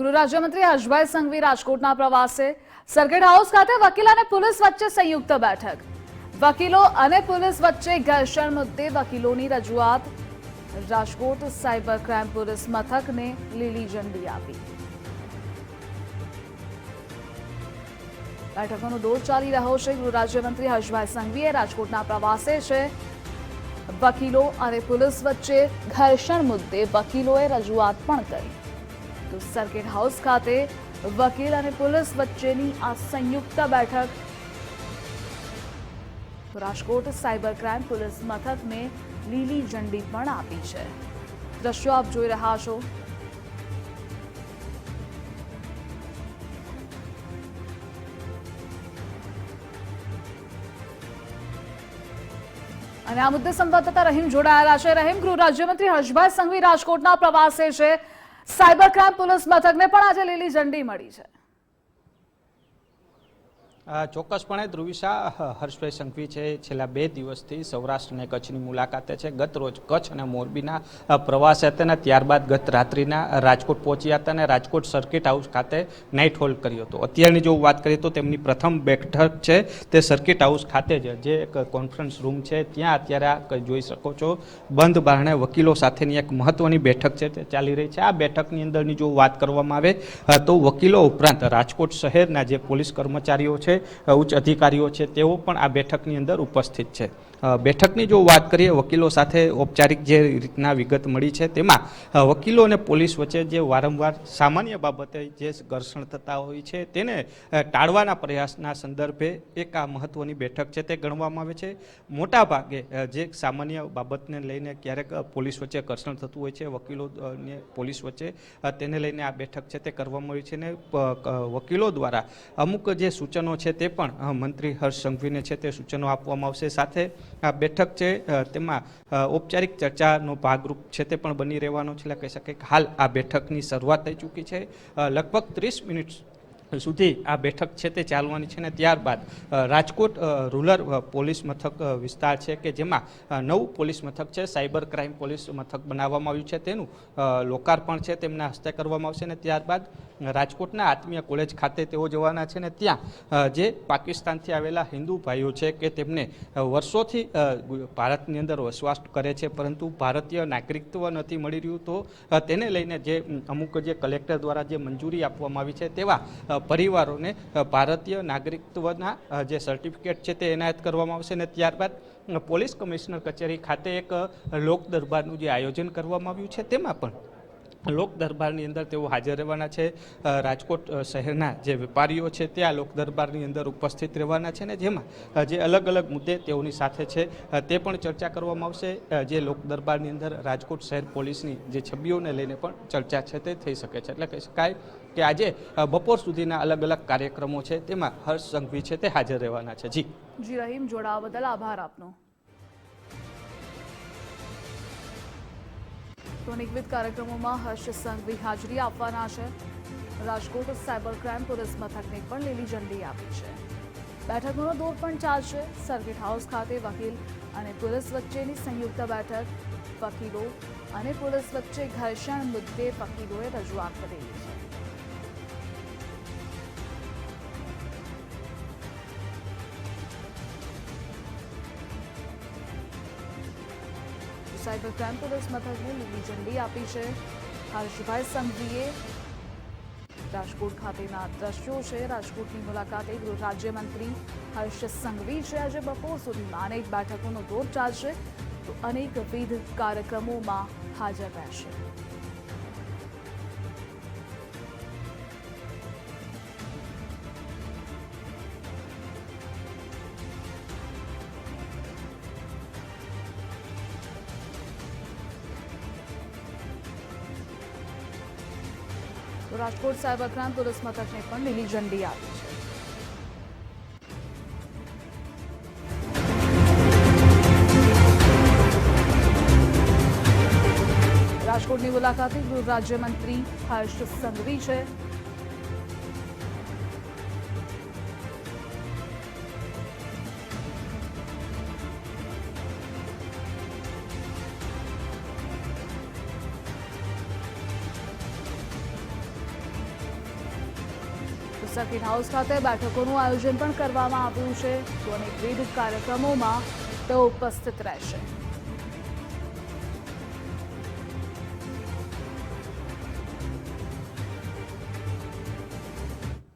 ગૃહ રાજ્યમંત્રી હર્ષભાઈ સંઘવી રાજકોટના પ્રવાસે સર્કિટ હાઉસ ખાતે વકીલ અને પોલીસ વચ્ચે સંયુક્ત બેઠક. વકીલો અને પોલીસ વચ્ચે ઘર્ષણ મુદ્દે વકીલોની રજૂઆત. રાજકોટ સાયબર ક્રાઇમ પોલીસ મથકને લીલી ઝંડી આપી. બેઠકોનો દોર ચાલી રહ્યો છે. ગૃહ રાજ્યમંત્રી હર્ષભાઈ સંઘવીએ રાજકોટના પ્રવાસે છે. વકીલો અને પોલીસ વચ્ચે ઘર્ષણ મુદ્દે વકીલોએ રજૂઆત પણ કરી. તો સર્કિટ હાઉસ ખાતે વકીલ અને પોલીસ વચ્ચેની આ સંયુક્ત બેઠક. રાજકોટ સાયબર ક્રાઇમ પોલીસ મથકને લીલી ઝંડી પણ આપી છે. દ્રશ્યો આપ જોઈ રહ્યા છો. અને આ મુદ્દે સંવાદદાતા રહીમ જોડાયેલા છે. રહીમ, ગૃહ રાજ્યમંત્રી હર્ષભાઈ સંઘવી રાજકોટના પ્રવાસે છે. સાયબર ક્રાઇમ પોલીસ મથકને પણ આજે લીલી ઝંડી મળી છે. ચોક્કસપણે ધ્રુવિશા હર્ષભાઈ સંઘવી છે. છેલ્લા બે દિવસથી સૌરાષ્ટ્ર અને કચ્છની મુલાકાતે છે. ગત રોજ કચ્છ અને મોરબીના પ્રવાસ હતા અને ત્યારબાદ ગત રાત્રિના રાજકોટ પહોંચ્યા હતા અને રાજકોટ સર્કિટ હાઉસ ખાતે નાઇટ હોલ્ડ કર્યો હતો. અત્યારની જો વાત કરીએ તો તેમની પ્રથમ બેઠક છે તે સર્કિટ હાઉસ ખાતે જ, જે એક કોન્ફરન્સ રૂમ છે. ત્યાં અત્યારે આ જોઈ શકો છો. બંધ બારણે વકીલો સાથેની એક મહત્વની બેઠક છે તે ચાલી રહી છે. આ બેઠકની અંદરની જો વાત કરવામાં આવે તો વકીલો ઉપરાંત રાજકોટ શહેરના જે પોલીસ કર્મચારીઓ છે ઉચ્ચ અધિકારીઓ છે, તેઓ પણ આ બેઠકની અંદર ઉપસ્થિત છે. બેઠકની જો વાત કરીએ, વકીલો સાથે ઔપચારિક જે રીતના વિગત મળી છે, તેમાં વકીલો અને પોલીસ વચ્ચે જે વારંવાર સામાન્ય બાબતે જે ઘર્ષણ થતા હોય છે, તેને ટાળવાના પ્રયાસના સંદર્ભે એક આ મહત્વની બેઠક છે, તે ગણવામાં આવે છે. મોટા ભાગે જે સામાન્ય બાબતને લઈને ક્યારેક પોલીસ વચ્ચે ઘર્ષણ થતું હોય છે, વકીલો પોલીસ વચ્ચે તેને લઈને આ બેઠક છે, તે કરવામાં આવી છે ને વકીલો દ્વારા અમુક જે સૂચનો છે તે પણ મંત્રી હર્ષ સંઘવીને છે તે સૂચનો આપવામાં આવશે. સાથે આ બેઠક છે તેમાં ઔપચારિક ચર્ચાનો ભાગરૂપ છે તે પણ બની રહેવાનો છે. કહી શકાય કે હાલ આ બેઠકની શરૂઆત થઈ ચૂકી છે. લગભગ ત્રીસ મિનિટ સુધી આ બેઠક છે તે ચાલવાની છે ને ત્યારબાદ રાજકોટ રૂરલ પોલીસ મથક વિસ્તાર છે કે જેમાં નવું પોલીસ મથક છે, સાયબર ક્રાઇમ પોલીસ મથક બનાવવામાં આવ્યું છે. તેનું લોકાર્પણ છે, તેમના હસ્તે કરવામાં આવશે ને ત્યારબાદ રાજકોટના આત્મીય કોલેજ ખાતે તેઓ જવાના છે ને ત્યાં જે પાકિસ્તાનથી આવેલા હિન્દુ ભાઈઓ છે કે તેમને વર્ષોથી ભારતની અંદર વસવાટ કરે છે, પરંતુ ભારતીય નાગરિકત્વ નથી મળી રહ્યું તો તેને લઈને જે અમુક જે કલેક્ટર દ્વારા જે મંજૂરી આપવામાં આવી છે તેવા પરિવારોને ભારતીય નાગરિકત્વના જે સર્ટિફિકેટ છે તે એનાયત કરવામાં આવશે અને ત્યારબાદ પોલીસ કમિશનર કચેરી ખાતે એક લોક દરબારનું જે આયોજન કરવામાં આવ્યું છે તેમાં પણ લોક દરબારની અંદર તેઓ હાજર રહેવાના છે. રાજકોટ શહેરના જે વેપારીઓ છે તે આ લોક દરબારની અંદર ઉપસ્થિત રહેવાના છે ને જેમાં જે અલગ અલગ મુદ્દે તેઓની સાથે છે. તે પણ ચર્ચા કરવામાં આવશે. જે લોક દરબારની અંદર રાજકોટ શહેર પોલીસની જે છબીઓને લઈને પણ ચર્ચા છે તે થઈ શકે છે. એટલે કહી શકાય કે આજે બપોર સુધીના અલગ અલગ કાર્યક્રમો છે તેમાં હર્ષ સંઘવી છે તે હાજર રહેવાના છે. જી. જી, રહીમ જોડાવા બદલ આભાર આપનો. તો અનેકવિધ કાર્યક્રમોમાં હર્ષ સંઘવી હાજરી આપવાના છે. રાજકોટ સાયબર ક્રાઇમ પોલીસ મથકને પણ લીલી ઝંડી આપી છે. બેઠકોનો દોર પણ ચાલશે. સર્કિટ હાઉસ ખાતે વકીલ અને પોલીસ વચ્ચેની સંયુક્ત બેઠક. વકીલો અને પોલીસ વચ્ચે ઘર્ષણ મુદ્દે વકીલોએ રજૂઆત કરેલી છે. સાયબર ક્રાઇમ પોલીસ મથકને લીલી ઝંડી આપી છે. હર્ષભાઈ સંઘવીએ રાજકોટ ખાતેના દ્રશ્યો છે. રાજકોટની મુલાકાતે ગૃહ રાજ્યમંત્રી હર્ષ સંઘવી છે. આજે બપોર સુધીમાં અનેક બેઠકોનો દોર ચાલશે. તો અનેકવિધ કાર્યક્રમોમાં હાજર રહેશે. તો રાજકોટ સાયબર ક્રાઇમ પોલીસ મથકને પણ લીલી ઝંડી આપી છે. રાજકોટની મુલાકાતે ગૃહ રાજ્યમંત્રી હર્ષ સંઘવી છે. સર્કિટ હાઉસ ખાતે બેઠકોનું આયોજન પણ કરવામાં આવ્યું છે. તો અનેકવિધ કાર્યક્રમોમાં તેઓ ઉપસ્થિત રહેશે.